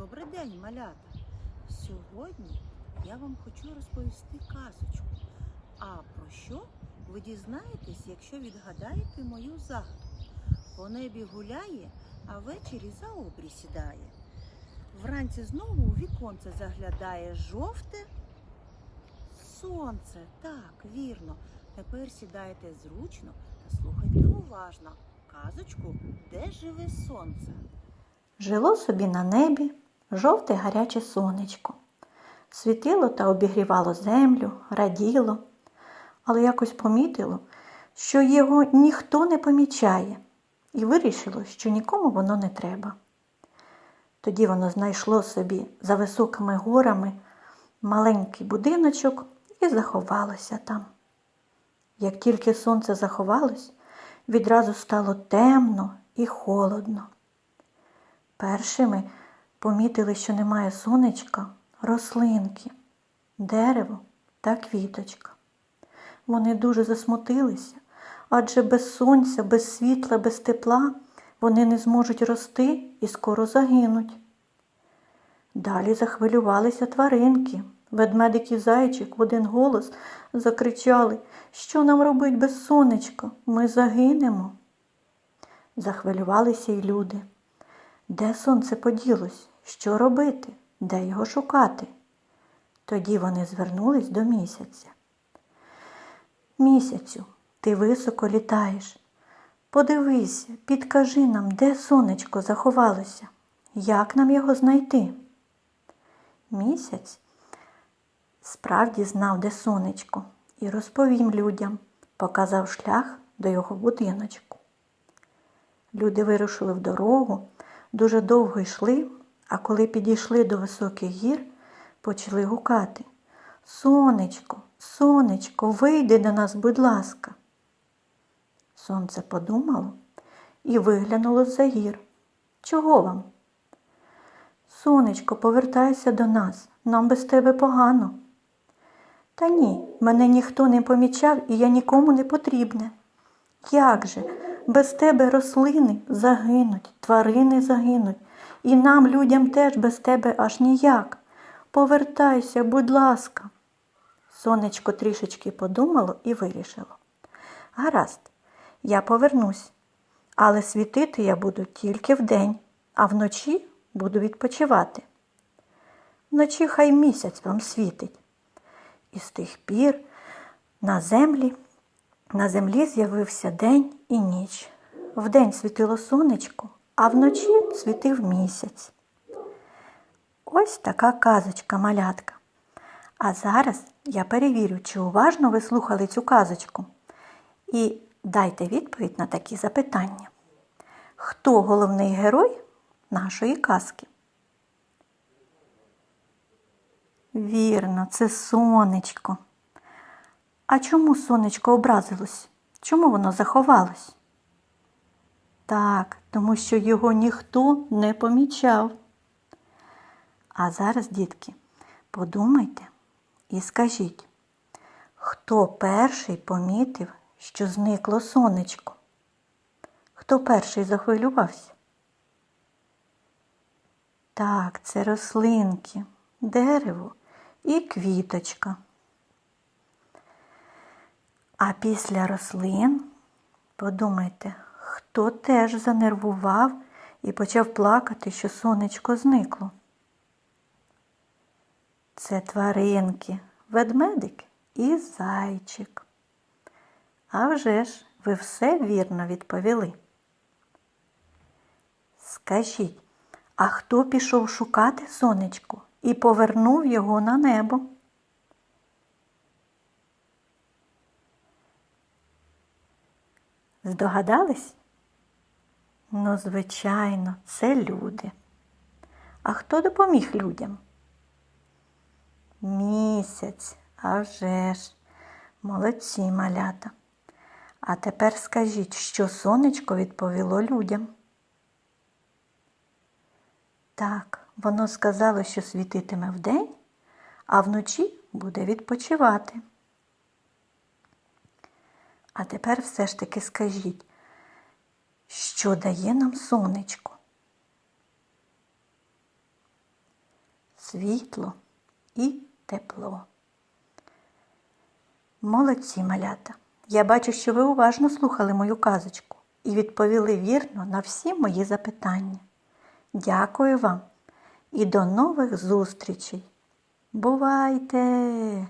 Добрий день, малята! Сьогодні я вам хочу розповісти казочку. А про що ви дізнаєтесь, якщо відгадаєте мою загадку? По небі гуляє, а ввечері за обрій сідає. Вранці знову у віконце заглядає жовте сонце. Так, вірно. Тепер сідайте зручно та слухайте уважно казочку, де живе сонце. Жило собі на небі жовте гаряче сонечко. Світило та обігрівало землю, раділо, але якось помітило, що його ніхто не помічає, і вирішило, що нікому воно не треба. Тоді воно знайшло собі за високими горами маленький будиночок і заховалося там. Як тільки сонце заховалось, відразу стало темно і холодно. Першими помітили, що немає сонечка, рослинки, дерево та квіточка. Вони дуже засмутилися, адже без сонця, без світла, без тепла вони не зможуть рости і скоро загинуть. Далі захвилювалися тваринки. Ведмедик і зайчик в один голос закричали, що нам робить без сонечка, ми загинемо. Захвилювалися й люди. Де сонце поділось? Що робити? Де його шукати? Тоді вони звернулись до місяця. Місяцю, ти високо літаєш. Подивися, підкажи нам, де сонечко заховалося, як нам його знайти? Місяць справді знав, де сонечко, і розповім людям, показав шлях до його будиночку. Люди вирушили в дорогу, дуже довго йшли, а коли підійшли до високих гір, почали гукати Сонечко, сонечко, вийди до нас, будь ласка. Сонце подумало і виглянуло з-за гір. Чого вам? Сонечко, повертайся до нас, нам без тебе погано. Та ні, мене ніхто не помічав і я нікому не потрібне. Як же, без тебе рослини загинуть, тварини загинуть, і нам, людям, теж без тебе аж ніяк. Повертайся, будь ласка. Сонечко трішечки подумало і вирішило. Гаразд, я повернусь, але світити я буду тільки вдень, а вночі буду відпочивати. Вночі хай місяць вам світить. І з тих пір на землі на землі з'явився день і ніч. Вдень світило сонечко, а вночі світив місяць. Ось така казочка малятка. А зараз я перевірю, чи уважно ви слухали цю казочку. І дайте відповідь на такі запитання. Хто головний герой нашої казки? Вірно, це сонечко. А чому сонечко образилось? Чому воно заховалось? Так, тому що його ніхто не помічав. А зараз, дітки, подумайте і скажіть, хто перший помітив, що зникло сонечко? Хто перший захвилювався? Так, це рослинки, дерево і квіточка. А після рослин, подумайте, хто теж занервував і почав плакати, що сонечко зникло? Це тваринки, ведмедик і зайчик. А вже ж, ви все вірно відповіли. Скажіть, а хто пішов шукати сонечко і повернув його на небо? Здогадались? Ну, звичайно, це люди. А хто допоміг людям? Місяць, а вже ж. Молодці малята. А тепер скажіть, що сонечко відповіло людям. Так, воно сказало, що світитиме вдень, а вночі буде відпочивати. А тепер все ж таки скажіть, що дає нам сонечко? світло і тепло. Молодці, малята. Я бачу, що ви уважно слухали мою казочку і відповіли вірно на всі мої запитання. Дякую вам і до нових зустрічей. Бувайте!